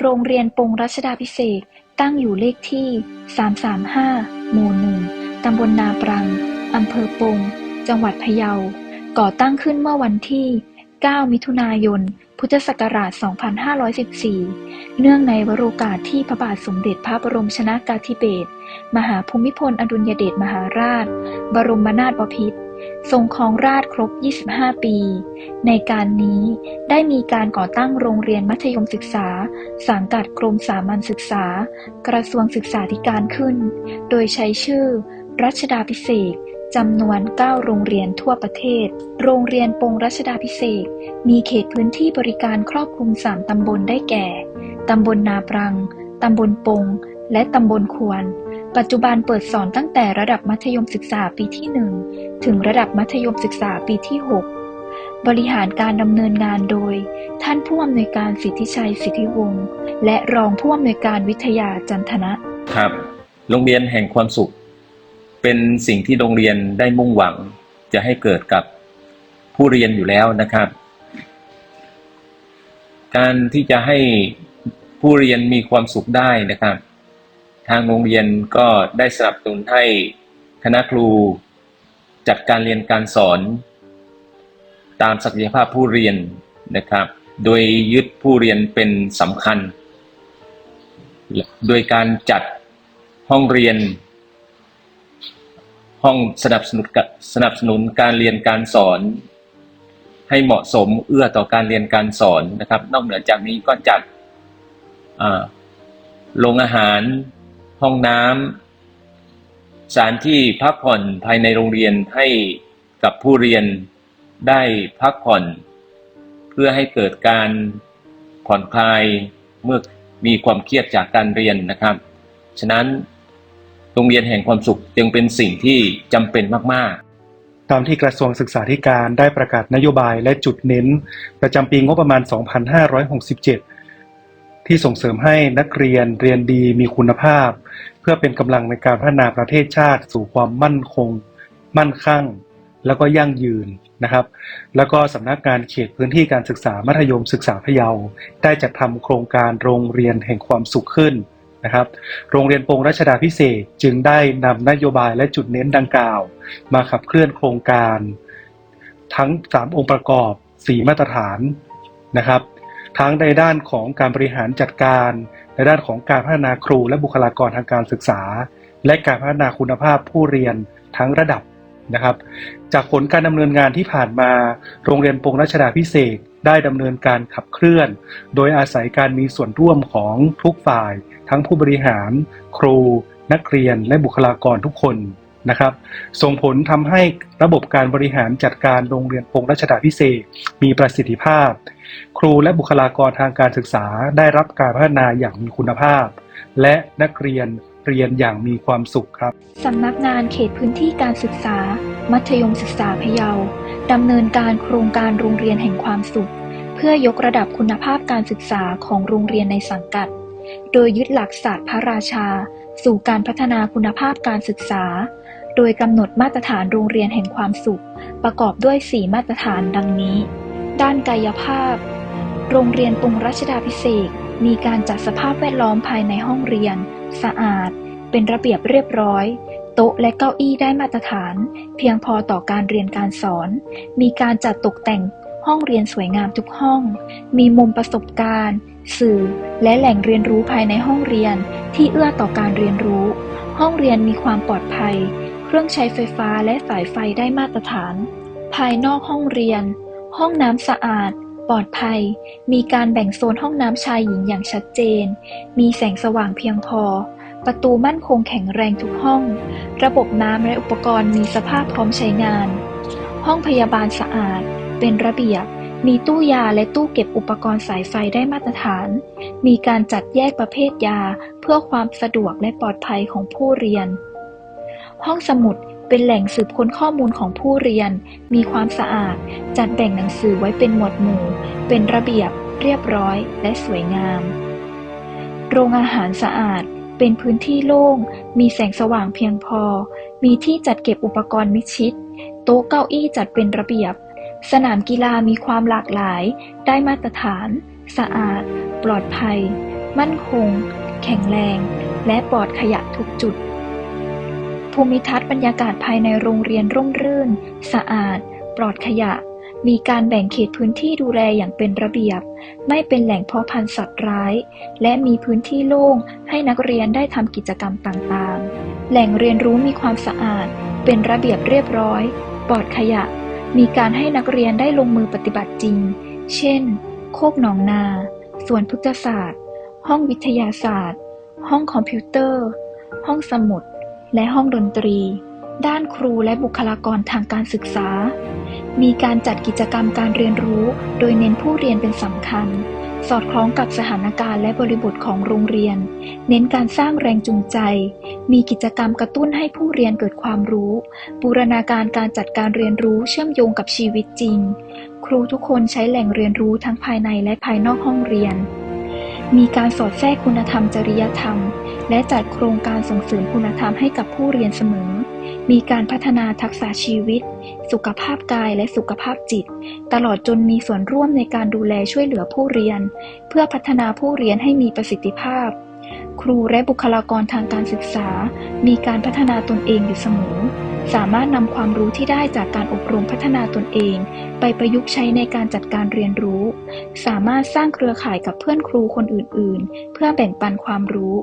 โรงเรียนปงรัชดาพิเศษตั้งอยู่เลขที่ 335 หมู่หนึ่งตำบลนาปรัง อำเภอปง จังหวัดพะเยา ก่อตั้งขึ้นเมื่อวันที่ 9 มิถุนายน พุทธศักราช 2514 เนื่องในวโรกาสที่พระบาทสมเด็จพระบรมชนากาธิเบศร มหาภูมิพลอดุลยเดชมหาราช บรมนาถบพิตร ทรงครองราชครบ 25 ปี ในการนี้ได้มีการก่อตั้งโรงเรียนมัธยมศึกษา สังกัดกรมสามัญศึกษา กระทรวงศึกษาธิการขึ้น โดยใช้ชื่อ รัชดาพิเศษจำนวน 9 โรงเรียนทั่วประเทศ โรงเรียนปงรัชดาพิเศษ มีเขตพื้นที่บริการครอบคลุม 3 ตำบลได้แก่ ตำบลนาปรัง ตำบลปง และตำบลควร ปัจจุบันเปิดสอนตั้งแต่ระดับมัธยมศึกษาปีที่ 1 ถึงระดับมัธยมศึกษาปีที่ 6 บริหารการดำเนินงานโดย ท่านผู้อำนวยการสิทธิชัยสิทธิวงศ์และรองผู้อำนวยการวิทยาจันทนะครับ โรงเรียนแห่งความสุข เป็นสิ่งที่โรงเรียนได้มุ่งหวังจะให้เกิดกับผู้เรียนอยู่แล้วนะครับ การที่จะให้ผู้เรียนมีความสุขได้นะครับ ทางโรงเรียนก็ได้สนับสนุนให้คณะครู จัดการเรียนการสอน ตามศักยภาพผู้เรียนนะครับ โดยยึดผู้เรียนเป็นสำคัญ โดยการจัดห้องเรียน ห้องสนับสนุนกะสนับสนุนการเรียนการสอน ให้เหมาะสมเอื้อต่อการเรียนการสอนนะครับ นอกเหนือจากนี้ก็จัดโรงอาหาร ห้องน้ำสถานที่พักผ่อนภายในโรงเรียนให้กับผู้เรียนได้พักผ่อน เพื่อให้เกิดการผ่อนคลายเมื่อมีความเครียดจากการเรียนนะครับ ฉะนั้นโรงเรียนแห่งความสุขจึงเป็นสิ่งที่จำเป็นมาก ๆตามที่กระทรวงศึกษาธิการได้ประกาศนโยบายและจุดเน้น ประจำปีงบประมาณ 2567 ที่ส่งเสริมให้นักเรียนเรียนดีมีคุณภาพ เพื่อเป็นกำลังในการพัฒนาประเทศชาติ สู่ความมั่นคง มั่นคั่งแล้วก็ยั่งยืนนะครับ แล้วก็สำนักงานเขตพื้นที่การศึกษามัธยมศึกษาพะเยา ได้จัดทำโครงการโรงเรียนแห่งความสุขขึ้นนะครับ โรงเรียนปงรัชดาพิเศษจึงได้นำนโยบายและจุดเน้นดังกล่าว มาขับเคลื่อนโครงการ ทั้ง 3 องค์ประกอบ 4 มาตรฐานนะครับ ทั้งในด้านของการบริหารจัดการ ในด้านของการพัฒนาครูและบุคลากรทางการศึกษา และการพัฒนาคุณภาพผู้เรียนทั้งระดับนะครับ จากผลการดำเนินงานที่ผ่านมา โรงเรียนปงรัชดาพิเศษได้ดำเนินการขับเคลื่อน โดยอาศัยการมีส่วนร่วมของทุกฝ่าย ทั้งผู้บริหาร ครู นักเรียน และบุคลากรทุกคนนะครับ ส่งผลทำให้ระบบการบริหารจัดการโรงเรียนปงรัชดาพิเศษมีประสิทธิภาพ ครูและบุคลากรทางการศึกษาได้รับการพัฒนาอย่างมีคุณภาพ และนักเรียนเรียนอย่างมีความสุขครับสำนักงานเขตพื้นที่การศึกษา มัธยมศึกษาพะเยาดำเนินการโครงการโรงเรียนแห่งความสุข เพื่อยกระดับคุณภาพการศึกษาของโรงเรียนในสังกัด โดยยึดหลักศาสตร์พระราชา สู่การพัฒนาคุณภาพการศึกษา โดยกำหนดมาตรฐานโรงเรียนแห่งความสุข ประกอบด้วย 4 มาตรฐานดังนี้ ด้านกายภาพ โรงเรียนปุรงรัชดาพิเศษมีการจัดสภาพแวดล้อมภายในห้องเรียน สะอาด เป็นระเบียบเรียบร้อย โต๊ะและเก้าอี้ได้มาตรฐาน เพียงพอต่อการเรียนการสอน มีการจัดตกแต่งห้องเรียนสวยงามทุกห้อง มีมุมประสบการณ์ สื่อ และแหล่งเรียนรู้ภายในห้องเรียน ที่เอื้อต่อการเรียนรู้ ห้องเรียนมีความปลอดภัย เครื่องใช้ไฟฟ้าและสายไฟได้มาตรฐาน ภายนอกห้องเรียน ห้องน้ำสะอาด ปลอดภัย มีการแบ่งโซนห้องน้ำชายหญิงอย่างชัดเจน มีแสงสว่างเพียงพอ ประตูมั่นคงแข็งแรงทุกห้อง ระบบน้ำและอุปกรณ์มีสภาพพร้อมใช้งาน ห้องพยาบาลสะอาด เป็นระเบียบ มีตู้ยาและตู้เก็บอุปกรณ์สายไฟได้มาตรฐาน มีการจัดแยกประเภทยา เพื่อความสะดวกและปลอดภัยของผู้เรียน ห้องสมุด เป็นแหล่งสืบค้นข้อมูลของผู้เรียน มีความสะอาด จัดแบ่งหนังสือไว้เป็นหมวดหมู่ เป็นระเบียบ เรียบร้อย และสวยงาม โรงอาหารสะอาด เป็นพื้นที่โล่ง มีแสงสว่างเพียงพอ มีที่จัดเก็บอุปกรณ์มิชิด โต๊ะเก้าอี้จัดเป็นระเบียบ สนามกีฬามีความหลากหลาย ได้มาตรฐาน สะอาด ปลอดภัย มั่นคง แข็งแรง และปลอดขยะทุกจุด ภูมิทัศน์บรรยากาศภายในโรงเรียนร่มรื่น สะอาด ปลอดขยะ มีการแบ่งเขตพื้นที่ดูแลอย่างเป็นระเบียบ ไม่เป็นแหล่งเพาะพันธุ์สัตว์ร้าย และมีพื้นที่โล่งให้นักเรียนได้ทำกิจกรรมต่างๆ แหล่งเรียนรู้มีความสะอาด เป็นระเบียบเรียบร้อย ปลอดขยะ มีการให้นักเรียนได้ลงมือปฏิบัติจริง เช่น โคกหนองนา สวนพฤกษศาสตร์ ห้องวิทยาศาสตร์ ห้องคอมพิวเตอร์ ห้องสมุด และห้องดนตรี ด้านครูและบุคลากรทางการศึกษา มีการจัดกิจกรรมการเรียนรู้ โดยเน้นผู้เรียนเป็นสำคัญ สอดคล้องกับสถานการณ์และบริบทของโรงเรียน เน้นการสร้างแรงจูงใจ มีกิจกรรมกระตุ้นให้ผู้เรียนเกิดความรู้ บูรณาการการจัดการเรียนรู้เชื่อมโยงกับชีวิตจริง ครูทุกคนใช้แหล่งเรียนรู้ทั้งภายในและภายนอกห้องเรียน มีการสอดแทรกคุณธรรมจริยธรรม และจัดโครงการส่งเสริมคุณธรรมให้กับผู้เรียนเสมอ มีการพัฒนาทักษะชีวิต สุขภาพกายและสุขภาพจิต ตลอดจนมีส่วนร่วมในการดูแลช่วยเหลือผู้เรียน เพื่อพัฒนาผู้เรียนให้มีประสิทธิภาพ ครูและบุคลากรทางการศึกษา มีการพัฒนาตนเองอยู่เสมอ สามารถนำความรู้ที่ได้จากการอบรมพัฒนาตนเอง ไปประยุกต์ใช้ในการจัดการเรียนรู้ สามารถสร้างเครือข่ายกับเพื่อนครูคนอื่น ๆ เพื่อแบ่งปันความรู้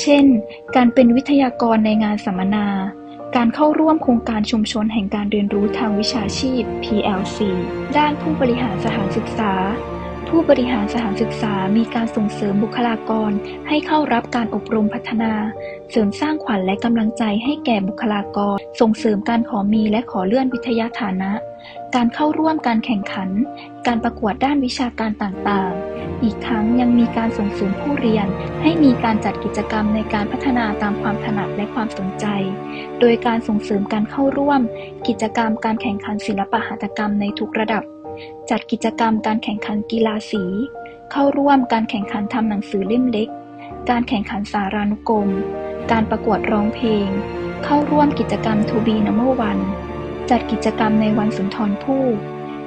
เช่น การเป็นวิทยากรในงานสัมมนา การเข้าร่วมโครงการชุมชนแห่งการเรียนรู้ทางวิชาชีพ PLC ด้านผู้บริหารสถานศึกษา ผู้บริหารสถานศึกษามีการส่งเสริมบุคลากร ให้เข้ารับการอบรมพัฒนา เสริมสร้างขวัญและกำลังใจให้แก่บุคลากร ส่งเสริมการขอมีและขอเลื่อนวิทยาฐานะ การเข้าร่วมการแข่งขัน การประกวดด้านวิชาการต่างๆ อีกทั้งยังมีการส่งเสริมผู้เรียน ให้มีการจัดกิจกรรมในการพัฒนาตามความถนัดและความสนใจ โดยการส่งเสริมการเข้าร่วม กิจกรรมการแข่งขันศิลปะหัตถกรรมในทุกระดับ จัดกิจกรรมการแข่งขันกีฬาสี เข้าร่วมการแข่งขันทำหนังสือเล่มเล็ก การแข่งขันสารานุกรม การประกวดร้องเพลง เข้าร่วมกิจกรรม To be number one จัดกิจกรรมในวันสุนทรภู่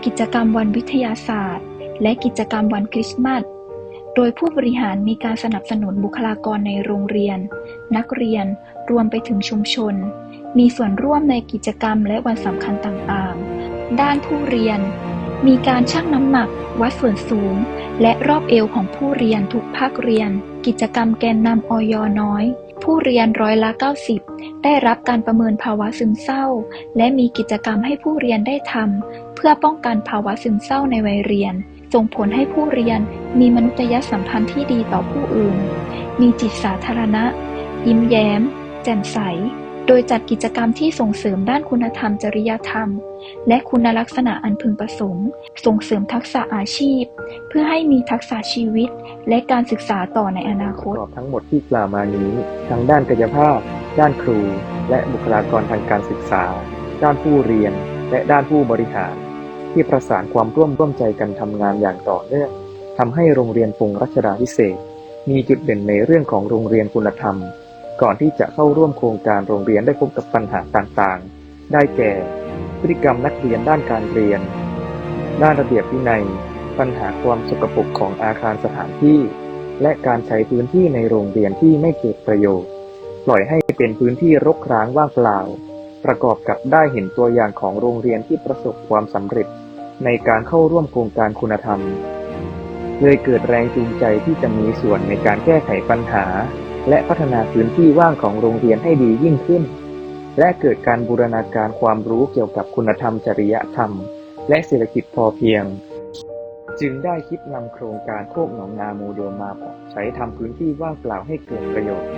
กิจกรรมวันวิทยาศาสตร์ และกิจกรรมวันคริสต์มาส โดยผู้บริหารมีการสนับสนุนบุคลากรในโรงเรียน นักเรียน รวมไปถึงชุมชน มีส่วนร่วมในกิจกรรมและวันสำคัญต่างๆ ด้านผู้เรียน มีการชั่งน้ำหนัก วัดส่วนสูง และรอบเอวของผู้เรียนทุกภาคเรียน กิจกรรมแกนนำอยน้อย ผู้เรียนร้อยละ 90 ได้รับการประเมินภาวะซึมเศร้า และมีกิจกรรมให้ผู้เรียนได้ทำเพื่อป้องกันภาวะซึมเศร้าในวัยเรียน ส่งผลให้ผู้เรียนมีมนุษยสัมพันธ์ที่ดีต่อผู้อื่น มีจิตสาธารณะ ยิ้มแย้ม แจ่มใส โดยจัดกิจกรรมที่ส่งเสริมด้านคุณธรรมจริยธรรม และคุณลักษณะอันพึงประสงค์ ส่งเสริมทักษะอาชีพ เพื่อให้มีทักษะชีวิต และการศึกษาต่อในอนาคต ทั้งหมดที่กล่าวมานี้ทั้งด้านกายภาพ ด้านครู และบุคลากรทางการศึกษา ด้านผู้เรียน และด้านผู้บริหาร ที่ประสานความร่วมร่วมใจกันทำงานอย่างต่อเนื่องทำให้โรงเรียนปงรัชดาพิเศษ มีจุดเด่นในเรื่องของโรงเรียนคุณธรรม ก่อนที่จะเข้าร่วมโครงการโรงเรียนได้พบกับปัญหาต่างๆ ได้แก่ พฤติกรรมนักเรียนด้านการเรียน ด้านระเบียบวินัย ปัญหาความสกปรกของอาคารสถานที่ และการใช้พื้นที่ในโรงเรียนที่ไม่เกิดประโยชน์ ปล่อยให้เป็นพื้นที่รกร้างว่างเปล่า ประกอบกับได้เห็นตัวอย่างของโรงเรียนที่ประสบความสำเร็จ ในการเข้าร่วมโครงการคุณธรรม เลยเกิดแรงจูงใจที่จะมีส่วนในการแก้ไขปัญหา และพัฒนาพื้นที่ว่างของโรงเรียนให้ดียิ่งขึ้น และเกิดการบูรณาการความรู้เกี่ยวกับคุณธรรมจริยธรรม และเศรษฐกิจพอเพียง จึงได้คิดนำโครงการโคกหนองนาโมเดลมาปรับใช้ทำพื้นที่ว่างเปล่าให้เกิดประโยชน์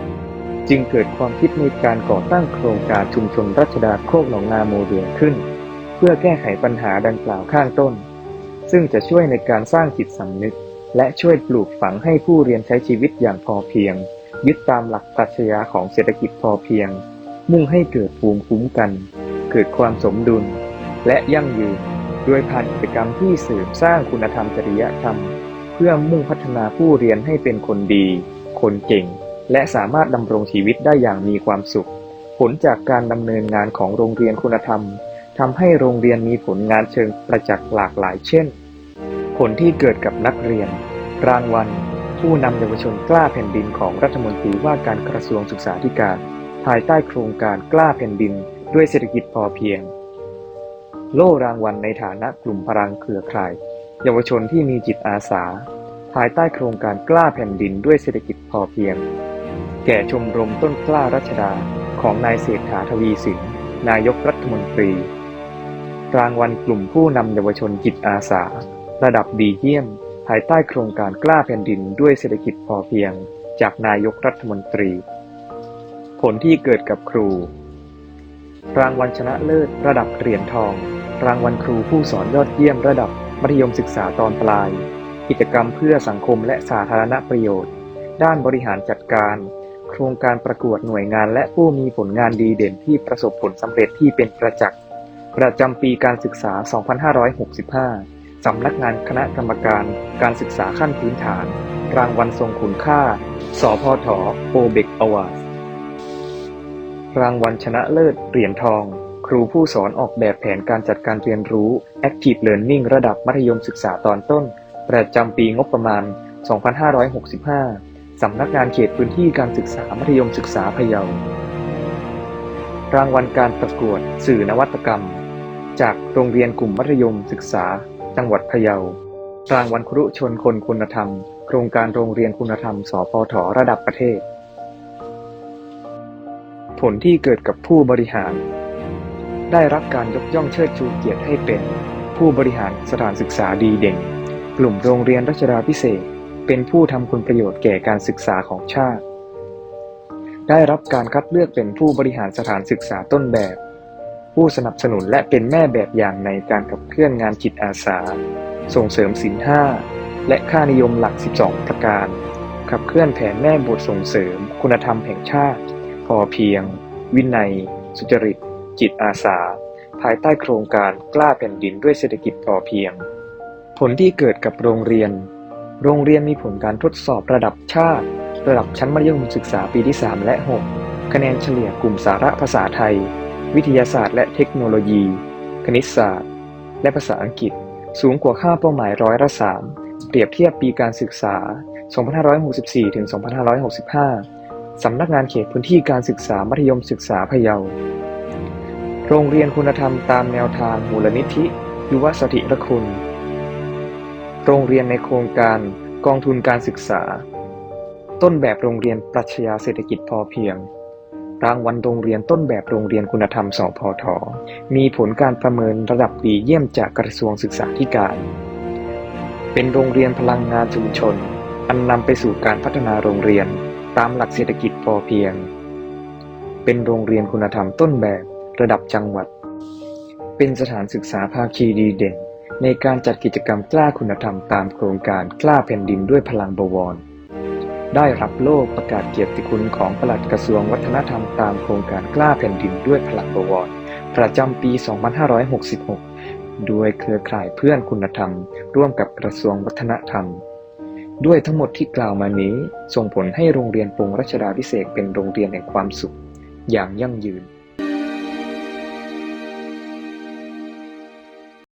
จึงเกิดความคิดในการก่อตั้งโครงการชุมชนรัชดาโคกหนองนาโมเดลขึ้น เพื่อแก้ไขปัญหาดังกล่าวข้างต้น ซึ่งจะช่วยในการสร้างจิตสำนึก และช่วยปลูกฝังให้ผู้เรียนใช้ชีวิตอย่างพอเพียง ยึดตามหลักปรัชญาของเศรษฐกิจพอเพียง มุ่งให้เกิดภูมิคุ้มกัน เกิดความสมดุล และยั่งยืน โดยผ่านกิจกรรมที่เสริมสร้างคุณธรรมจริยธรรม เพื่อมุ่งพัฒนาผู้เรียนให้เป็นคนดี คนเก่ง และสามารถดำรงชีวิตได้อย่างมีความสุข ผลจากการดำเนินงานของโรงเรียนคุณธรรมทำให้โรงเรียนมีผลงานเชิงประจักษ์หลากหลายเช่น ผลที่เกิดกับนักเรียน รางวัล ผู้นำเยาวชนกล้าแผ่นดินของรัฐมนตรีว่าการกระทรวงศึกษาธิการ ภายใต้โครงการกล้าแผ่นดิน ด้วยเศรษฐกิจพอเพียง โล่รางวัลในฐานะกลุ่มพลังเครือข่าย เยาวชนที่มีจิตอาสา ภายใต้โครงการกล้าแผ่นดินด้วยเศรษฐกิจพอเพียง แก่ชมรมต้นกล้ารัชดาของนายเศรษฐาทวีสินนายกรัฐมนตรี รางวัลกลุ่มผู้นำเยาวชนจิตอาสา ระดับดีเยี่ยมายใต้โครงการกล้าแผ่นดินด้วยเศรษฐกิจพอเพียง จากนายกรัฐมนตรี ผลที่เกิดกับครู รางวัลชนะเลิศระดับเหรียญทอง รางวัลครูผู้สอนยอดเยี่ยมระดับมัธยมศึกษาตอนปลาย กิจกรรมเพื่อสังคมและสาธารณประโยชน์ ด้านบริหารจัดการ โครงการประกวดหน่วยงานและผู้มีผลงานดีเด่นที่ประสบผลสำเร็จที่เป็นประจักษ์ ประจำปีการศึกษา 2565 สำนักงานคณะกรรมการการศึกษาขั้นพื้นฐาน รางวัลทรงคุณค่า สพทโปเบกอวาร์รางวัลชนะเลิศเหรียญทอง ครูผู้สอนออกแบบแผนการจัดการเรียนรู้ Active Learning ระดับมัธยมศึกษาตอนต้น ประจำปีงบประมาณ 2565 สำนักงานเขตพื้นที่การศึกษามัธยมศึกษาพะเยา รางวัลการประกวดสื่อนวัตกรรม จากโรงเรียนกลุ่มมัธยมศึกษา จังหวัดพะเยารางวัลครุชนคนคุณธรรม โครงการโรงเรียนคุณธรรม สพทระดับประเทศ ผลที่เกิดกับผู้บริหาร ได้รับการยกย่องเชิดชูเกียรติให้เป็น ผู้บริหารสถานศึกษาดีเด่น กลุ่มโรงเรียนรัชดาพิเศษ เป็นผู้ทำคุณประโยชน์แก่การศึกษาของชาติ ได้รับการคัดเลือกเป็นผู้บริหารสถานศึกษาต้นแบบ ผู้สนับสนุนและเป็นแม่แบบอย่างในการขับเคลื่อนงานจิตอาสา ส่งเสริมศีลห้าและค่านิยมหลัก 12 ประการ ขับเคลื่อนแผนแม่บทส่งเสริม คุณธรรมแห่งชาติ พอเพียง วินัย สุจริต จิตอาสา ภายใต้โครงการกล้าแผ่นดินด้วยเศรษฐกิจพอเพียง ผลที่เกิดกับโรงเรียน โรงเรียนมีผลการทดสอบระดับชาติ ระดับชั้นมัธยมศึกษาปีที่ 3 และ 6 คะแนนเฉลี่ยกลุ่มสาระภาษาไทย วิทยาศาสตร์และเทคโนโลยี คณิตศาสตร์ และภาษาอังกฤษ สูงกว่าค่าเป้าหมายร้อยละ3เปรียบเทียบปีการศึกษา 2564 ถึง 2565 สำนักงานเขตพื้นที่การศึกษามัธยมศึกษาพะเยา โรงเรียนคุณธรรมตามแนวทางมูลนิธิ ยุวสถิรคุณ โรงเรียนในโครงการกองทุนการศึกษา ต้นแบบโรงเรียนปรัชญาเศรษฐกิจพอเพียง รางวัลโรงเรียนต้นแบบโรงเรียนคุณธรรม สพท มีผลการประเมินระดับดีเยี่ยมจากกระทรวงศึกษาธิการ เป็นโรงเรียนพลังงานชุมชน อันนำไปสู่การพัฒนาโรงเรียน ตามหลักเศรษฐกิจพอเพียง เป็นโรงเรียนคุณธรรมต้นแบบระดับจังหวัด เป็นสถานศึกษาภาคีดีเด่น ในการจัดกิจกรรมกล้าคุณธรรมตามโครงการกล้าแผ่นดินด้วยพลังบวร ได้รับโล่ประกาศเกียรติคุณของปลัดกระทรวงวัฒนธรรมตามโครงการกล้าแผ่นดินด้วยพลังบวรประจำปี 2566 โดยเครือข่ายเพื่อนคุณธรรม ร่วมกับกระทรวงวัฒนธรรม ด้วยทั้งหมดที่กล่าวมานี้ ส่งผลให้โรงเรียนปงรัชดาพิเศษเป็นโรงเรียนแห่งความสุข อย่างยั่งยืน